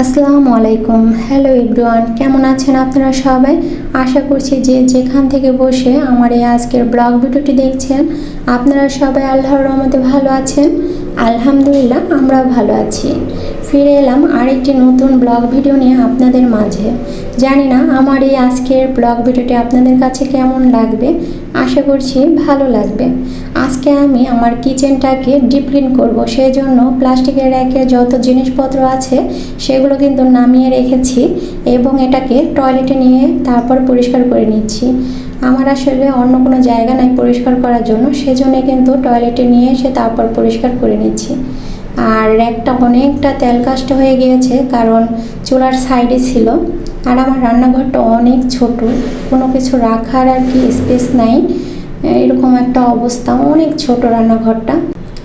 আসসালামু আলাইকুম। Hello everyone কেমন আছেন আপনারা সবাই? আশা করছি যে যেখান থেকে বসে আমার এই আজকের ব্লগ ভিডিওটি দেখছেন, আপনারা সবাই আল্লাহর রহমতে ভালো আছেন। আলহামদুলিল্লাহ, আমরা ভালো আছি। ফিরে এলাম আরেকটি নতুন ব্লগ ভিডিও নিয়ে আপনাদের মাঝে। জানি না আমার এই আজকের ব্লগ ভিডিওটি আপনাদের কাছে কেমন লাগবে, আশা করছি ভালো লাগবে। আজকে আমি আমার কিচেনটাকে ডিপ ক্লিন করব সেই জন্য প্লাস্টিকের র্যাকের যত জিনিসপত্র আছে সেগুলো কিন্তু নামিয়ে রেখেছি এবং এটাকে টয়লেটে নিয়ে তারপর পরিষ্কার করে নিচ্ছি। আমার আসলে অন্য কোনো জায়গা নাই পরিষ্কার করার জন্য, সেজন্য কিন্তু টয়লেটে নিয়ে এসে তারপর পরিষ্কার করে নিচ্ছি। আর র্যাকটা অনেকটা তেল হয়ে গিয়েছে, কারণ চুলার সাইডে ছিল। আর আমার রান্নাঘরটা অনেক ছোট, কোনো কিছু রাখার আর কি স্পেস নাই। এরকম একটা অবস্থা, অনেক ছোট রান্নাঘরটা।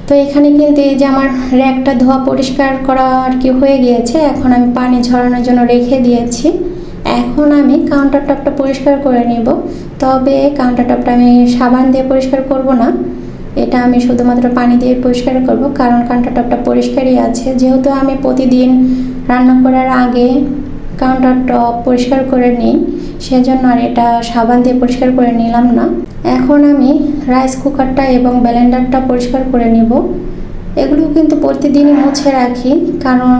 তো এখানে কিন্তু এই যে আমার র্যাকটা ধোয়া পরিষ্কার করা আর কি হয়ে গিয়েছে, এখন আমি পানি ঝরানোর জন্য রেখে দিয়েছি। এখন আমি কাউন্টার টপটা পরিষ্কার করে নিব। তবে কাউন্টার টপটা আমি সাবান দিয়ে পরিষ্কার করব না। এটা আমি শুধুমাত্র পানি দিয়ে পরিষ্কার করব, কারণ কাউন্টার টপটা পরিষ্কারই আছে। যেহেতু আমি প্রতিদিন রান্না করার আগে কাউন্টার টপ পরিষ্কার করে নিই, সেজন্য আর এটা সাবান দিয়ে পরিষ্কার করে নিলাম না। এখন আমি রাইস কুকারটা এবং ব্লেন্ডারটা পরিষ্কার করে নিব। এগুলো কিন্তু প্রতিদিনই মুছে রাখি, কারণ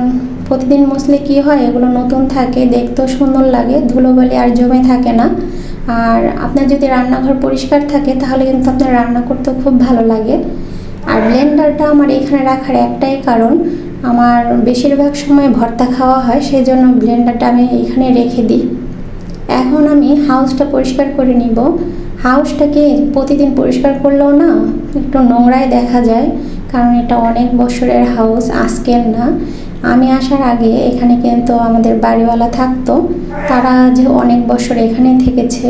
প্রতিদিন মুছলে কি হয়, এগুলো নতুন থাকে, দেখতেও সুন্দর লাগে, ধুলোবালি আর জমে থাকে না। আর আপনার যদি রান্নাঘর পরিষ্কার থাকে, তাহলে কিন্তু আপনার রান্না করতেও খুব ভালো লাগে। আর ব্লেন্ডারটা আমার এখানে রাখার একটাই কারণ, আমার বেশিরভাগ সময় ভর্তা খাওয়া হয় সেই জন্য ব্লেন্ডারটা আমি এখানে রেখে দিই। এখন আমি হাউসটা পরিষ্কার করে নিব। হাউসটাকে প্রতিদিন পরিষ্কার করলেও না, একটু নোংরায় দেখা যায়, কারণ এটা অনেক বছরের হাউস আজকের না। আমি আসার আগে এখানে কিন্তু আমাদের বাড়িওয়ালা থাকতো। তারা যে অনেক বছর এখানে থেকেছে,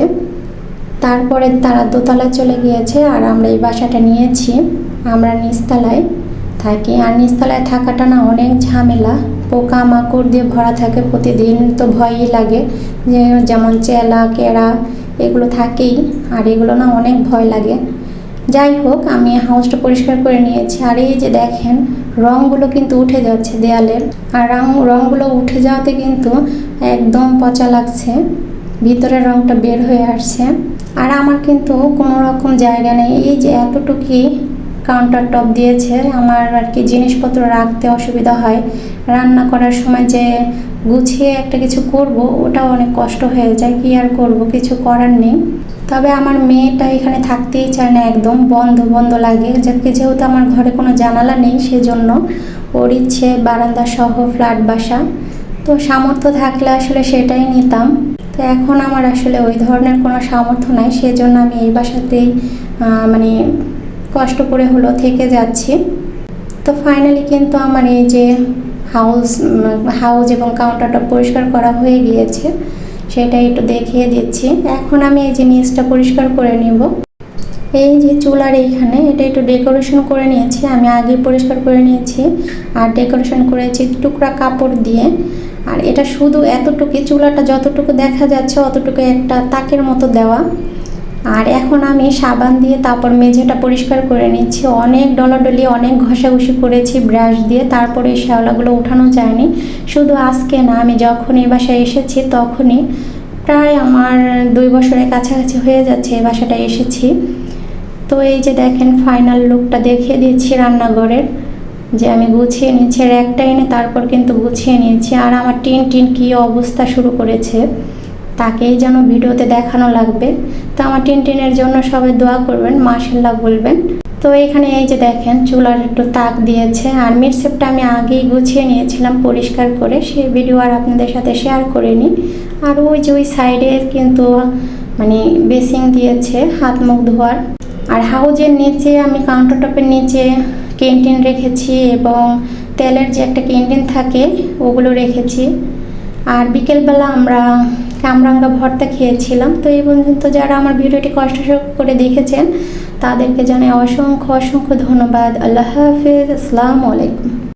তারপরে তারা দোতলা চলে গিয়েছে আর আমরা এই বাসাটা নিয়েছি। আমরা নিচতলায় থাকি। আর নিচতলায় থাকাটা না অনেক ঝামেলা। পোকা মাকড় দিয়ে ভরা থাকে প্রতিদিন, তো ভয়ই লাগে যে যেমন চেলা কেড়া এগুলো থাকেই আর এগুলো না অনেক ভয় লাগে। যাই হোক, আমি হাউসটা পরিষ্কার করে নিয়েছি। আর এই যে দেখেন রঙগুলো কিন্তু উঠে যাচ্ছে দেয়ালের। আর রং রঙগুলো উঠে যাওয়াতে কিন্তু একদম পচা লাগছে। ভিতরের রঙটা বের হয়ে আসছে। আর আমার কিন্তু কোনো রকম জায়গা নেই। এই যে এতটুকুই কাউন্টার টপ দিয়েছে, আমার আর কি জিনিসপত্র রাখতে অসুবিধা হয়। রান্না করার সময় যে গুছিয়ে একটা কিছু করব, ওটাও অনেক কষ্ট হয়ে যায়। কি আর করব? কিছু করার নেই। তবে আমার মেয়েটা এখানে থাকতেই চায় না, একদম বন্ধ বন্ধ লাগে। যাকে যেহেতু আমার ঘরে কোনো জানালা নেই, সেজন্য ওর ইচ্ছে বারান্দা সহ ফ্ল্যাট বাসা। তো সামর্থ্য থাকলে আসলে সেটাই নিতাম। তো এখন আমার আসলে ওই ধরনের কোনো সামর্থ্য নাই, সেজন্য আমি এই বাসাতেই মানে কষ্ট করে হলো থেকে যাচ্ছি। তো ফাইনালি কিন্তু আমার এই যে হাউস হাউস এবং কাউন্টারটা পরিষ্কার করা হয়ে গিয়েছে। সেটা একটু দেখিয়ে দিচ্ছি। এখন আমি এই যে নিচটা পরিষ্কার করে নিব। এই যে চুলার এইখানে, এটা একটু ডেকোরেশন করে নিয়েছি। আমি আগে পরিষ্কার করে নিয়েছি। আর ডেকোরেশন করেছি টুকরা কাপড় দিয়ে। আর এটা শুধু এতটুকু চুলাটা যতটুকু দেখা যাচ্ছে, অতটুকু একটা তাকের মতো দেওয়া। আর এখন আমি সাবান দিয়ে তারপর মেঝেটা পরিষ্কার করে নিচ্ছি। অনেক ডলাডলি, অনেক ঘষাঘষি করেছি ব্রাশ দিয়ে, তারপরে এই শ্যাওলাগুলো উঠানো যায়নি। শুধু আজকে না, আমি যখন এই বাসায় এসেছি তখনই প্রায় আমার দুই বছরের কাছাকাছি হয়ে যাচ্ছে এই বাসাটা এসেছি। তো এই যে দেখেন ফাইনাল লুকটা দেখিয়ে দিচ্ছি রান্নাঘরের। যে আমি গুছিয়ে নিয়েছি র্যাকটা এনে তারপর কিন্তু গুছিয়ে নিয়েছি। আর আমার টিন টিন কী অবস্থা শুরু করেছে। তাকেই যেন ভিডিওতে দেখানো লাগবে। তো আমার টিনটিনের জন্য সবাই দোয়া করবেন মাসাল্লাহ বলবেন। তো এখানে এই যে দেখেন, চুলার একটু তাক দিয়েছে, আর মিটসেপটা আমি আগেই গুছিয়ে নিয়েছিলাম পরিষ্কার করে সেই ভিডিও আর আপনাদের সাথে শেয়ার করিনি। আর ওই যে ওই সাইডে কিন্তু মানে বেসিং দিয়েছে হাত মুখ ধোয়ার। আর হাউজের নিচে আমি কাউন্টার টপের নিচে ক্যান্টিন রেখেছি এবং তেলের যে একটা ক্যান্টিন থাকে, ওগুলো রেখেছি। আর বিকেলবেলা আমরা কামরাঙ্গা ভর্তা খেয়েছিলাম। তো এই পর্যন্ত যারা আমার ভিডিওটি কষ্ট করে দেখেছেন, তাদেরকে জানাই অসংখ্য অসংখ্য ধন্যবাদ। আল্লাহ হাফিজ। আসসালামু আলাইকুম।